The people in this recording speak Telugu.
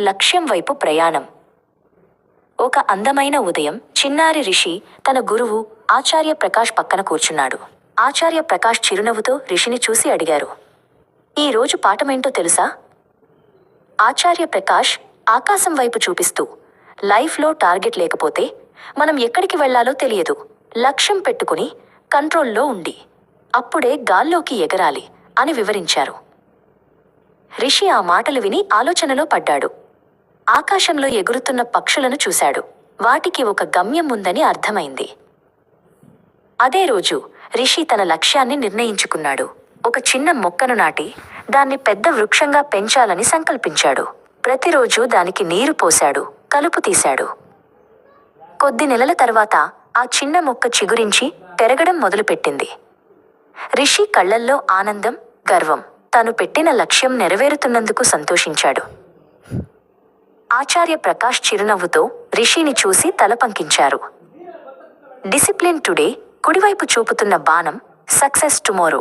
లక్ష్యం వైపు ప్రయాణం. ఒక అందమైన ఉదయం చిన్నారి రిషి తన గురువు ఆచార్య ప్రకాష్ పక్కన కూర్చున్నాడు. ఆచార్య ప్రకాష్ చిరునవ్వుతో రిషిని చూసి అడిగారు. ఈ రోజు పాఠమేంటో తెలుసా? ఆచార్య ప్రకాష్ ఆకాశం వైపు చూపిస్తూ లైఫ్లో టార్గెట్ లేకపోతే మనం ఎక్కడికి వెళ్ళాలో తెలియదు. లక్ష్యం పెట్టుకుని కంట్రోల్లో ఉండి అప్పుడే గాల్లోకి ఎగరాలి అని వివరించారు. రిషి ఆ మాటలు విని ఆలోచనలో పడ్డాడు. ఆకాశంలో ఎగురుతున్న పక్షులను చూశాడు. వాటికి ఒక గమ్యం ఉందని అర్థమైంది. అదే రోజు రిషి తన లక్ష్యాన్ని నిర్ణయించుకున్నాడు. ఒక చిన్న మొక్కను నాటి దాన్ని పెద్ద వృక్షంగా పెంచాలని సంకల్పించాడు. ప్రతిరోజు దానికి నీరు పోశాడు కలుపు తీశాడు. కొద్ది నెలల తర్వాత ఆ చిన్న మొక్క చిగురించి పెరగడం మొదలుపెట్టింది. రిషి కళ్ళల్లో ఆనందం గర్వం తను పెట్టిన లక్ష్యం నెరవేరుతున్నందుకు సంతోషించాడు. ఆచార్య ప్రకాష్ చిరునవ్వుతో రిషిని చూసి తలపంకించారు డిసిప్లిన్ టుడే కుడివైపు చూపుతున్న బాణం సక్సెస్ టుమారో.